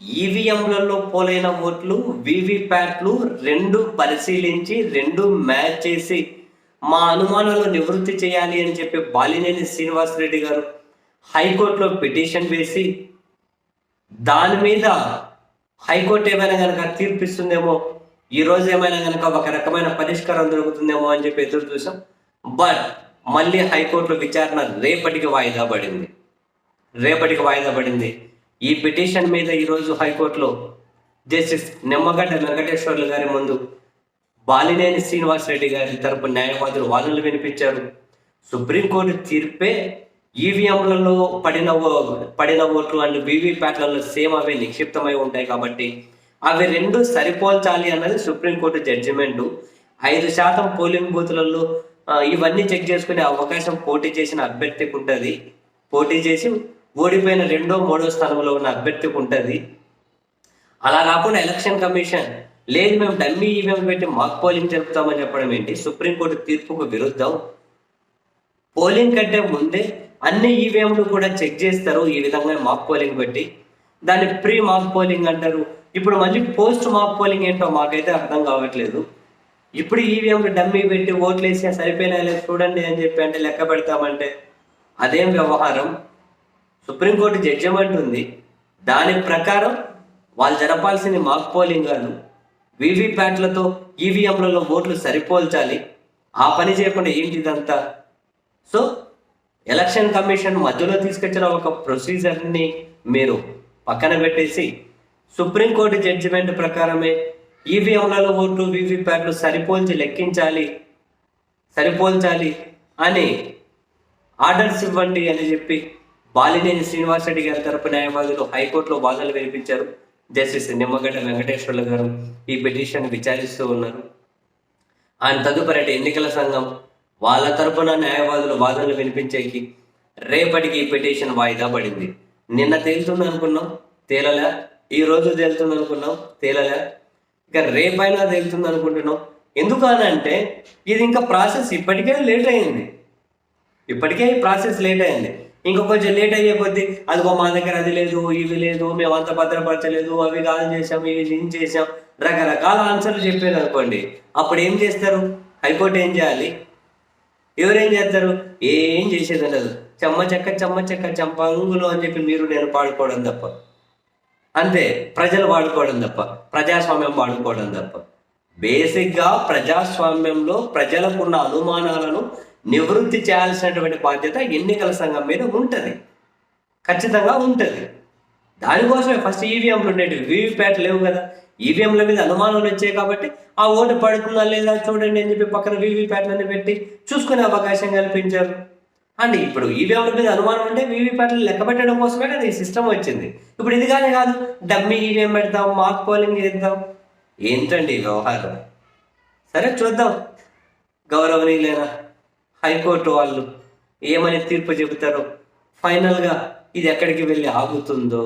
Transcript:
ఈవీఎంలలో పోలైన ఓట్లు వివిప్యాట్లు రెండు పరిశీలించి రెండు మ్యాచ్ చేసి మా అనుమానాలు నివృత్తి చేయాలి అని చెప్పి బాలినేని శ్రీనివాసరెడ్డి గారు హైకోర్టులో పిటిషన్ వేసి దాని మీద హైకోర్టు ఏమైనా కనుక తీర్పిస్తుందేమో ఈ రోజు ఏమైనా కనుక ఒక రకమైన పరిష్కారం దొరుకుతుందేమో అని చెప్పి ఎదురు చూసాం. బట్ మళ్ళీ హైకోర్టులో విచారణ రేపటికి వాయిదా పడింది. రేపటికి వాయిదా పడింది. ఈ పిటిషన్ మీద ఈరోజు హైకోర్టులో జస్టిస్ నిమ్మగడ్డ వెంకటేశ్వర్లు గారి ముందు బాలినేని శ్రీనివాసరెడ్డి గారి తరపు న్యాయవాదులు వాదనలు వినిపించారు. సుప్రీంకోర్టు తీర్పే ఈవీఎంలలో పడిన ఓ- పడిన ఓట్లు అండ్ వీవీప్యాట్లలో సేమ్ అవి నిక్షిప్తమై ఉంటాయి కాబట్టి అవి రెండు సరిపోల్చాలి అన్నది సుప్రీంకోర్టు జడ్జిమెంట్. ఐదు శాతం పోలింగ్ బూత్లలో ఇవన్నీ చెక్ చేసుకునే అవకాశం పోటీ చేసిన అభ్యర్థికి ఉంటుంది. పోటీ చేసి ఓడిపోయిన రెండో మూడో స్థానంలో ఉన్న అభ్యర్థికి ఉంటుంది. అలా కాకుండా ఎలక్షన్ కమిషన్ లేదు మేము డమ్మీ ఈవీఎం పెట్టి మాక్ పోలింగ్ జరుపుతామని చెప్పడం ఏంటి? సుప్రీంకోర్టు తీర్పుకు విరుద్ధం. పోలింగ్ కంటే ముందే అన్ని ఈవీఎంలు కూడా చెక్ చేస్తారు ఈ విధంగా మాక్ పోలింగ్ పెట్టి. దాన్ని ప్రీ మాక్ పోలింగ్ అంటారు. ఇప్పుడు మళ్ళీ పోస్ట్ మాక్ పోలింగ్ ఏంటో మాకైతే అర్థం కావట్లేదు. ఇప్పుడు ఈవీఎంలు డమ్మీ పెట్టి ఓట్లు వేసి సరిపోయినా లేదు చూడండి అని చెప్పి అంటే లెక్క పెడతామంటే అదేం వ్యవహారం? సుప్రీంకోర్టు జడ్జిమెంట్ ఉంది. దాని ప్రకారం వాళ్ళు జరపాల్సిన మాక్ పోలింగ్ కాదు. వీవీప్యాట్లతో ఈవీఎంలలో ఓట్లు సరిపోల్చాలి. ఆ పని చేయకుండా ఏంటి ఇదంతా సో ఎలక్షన్ కమిషన్ మధ్యలో తీసుకొచ్చిన ఒక ప్రొసీజర్ని మీరు పక్కన పెట్టేసి సుప్రీంకోర్టు జడ్జిమెంట్ ప్రకారమే ఈవీఎంలలో ఓట్లు వీవీప్యాట్లు సరిపోల్చి లెక్కించాలి. సరిపోల్చాలి అని ఆర్డర్స్ ఇవ్వండి అని చెప్పి బాలినేని శ్రీనివాసరెడ్డి గారి తరపు న్యాయవాదులు హైకోర్టులో వాదనలు వినిపించారు. జస్టిస్ నిమ్మగడ్డ వెంకటేశ్వర్లు గారు ఈ పిటిషన్ విచారిస్తూ ఉన్నారు. ఆయన తదుపరి ఎన్నికల సంఘం వాళ్ళ తరపున న్యాయవాదులు వాదనలు వినిపించేకి రేపటికి ఈ పిటిషన్ వాయిదా పడింది. నిన్న తేలుతుంది అనుకున్నాం తేలలే. ఈ రోజు తేలుతుంది అనుకున్నాం తేలలే. ఇక రేపైనా తేలుతుంది అనుకుంటున్నాం. ఎందుకు అని అంటే ఇది ఇంకా ప్రాసెస్ ఇప్పటికే లేట్ అయింది. ఇప్పటికే ఈ ప్రాసెస్ లేట్ అయింది. ఇంకా కొంచెం లేట్ అయ్యే కొద్దీ అదిగో మా దగ్గర అది లేదు ఇవి లేదు మేము అంత భద్రపరచలేదు అవి కాదు చేసాం ఇవి ఏం చేసాం రకరకాల ఆన్సర్లు చెప్పారు అనుకోండి. అప్పుడు ఏం చేస్తారు? హైకోర్టు ఏం చేయాలి? ఎవరేం చేస్తారు? ఏం చేసేది ఉండదు చెమ్మ చెక్క చెమ్మ చెక్క చెంపంగులు అని చెప్పి మీరు నేను పాడుకోవడం తప్ప. అంతే ప్రజలు వాడుకోవడం తప్ప ప్రజాస్వామ్యం వాడుకోవడం తప్ప. బేసిక్గా ప్రజాస్వామ్యంలో ప్రజలకున్న అనుమానాలను నివృత్తి చేయాల్సినటువంటి బాధ్యత ఎన్నికల సంఘం మీద ఉంటుంది. ఖచ్చితంగా ఉంటుంది. దానికోసమే ఫస్ట్ ఈవీఎంలు ఉండేవి వీవీప్యాట్ లేవు కదా. ఈవీఎంల మీద అనుమానాలు వచ్చాయి కాబట్టి ఆ ఓటు పడుతుందా లేదా చూడండి అని చెప్పి పక్కన వీవీప్యాట్లని పెట్టి చూసుకునే అవకాశం కల్పించారు. అండ్ ఇప్పుడు ఈవీఎంల మీద అనుమానం ఉంటే వీవీప్యాట్లు లెక్క పెట్టడం కోసమే కదా ఈ సిస్టమ్ వచ్చింది. ఇప్పుడు ఇది కానీ కాదు. డమ్మీ ఈవీఎం పెడతాం మాక్ పోలింగ్ చేద్దాం. ఏంటండి వ్యవహారం? సరే చూద్దాం. గౌరవనీయులేనా హైకోర్టు వాళ్ళు ఏమని తీర్పు చెబుతారో ఫైనల్గా ఇది ఎక్కడికి వెళ్ళి ఆగుతుందో?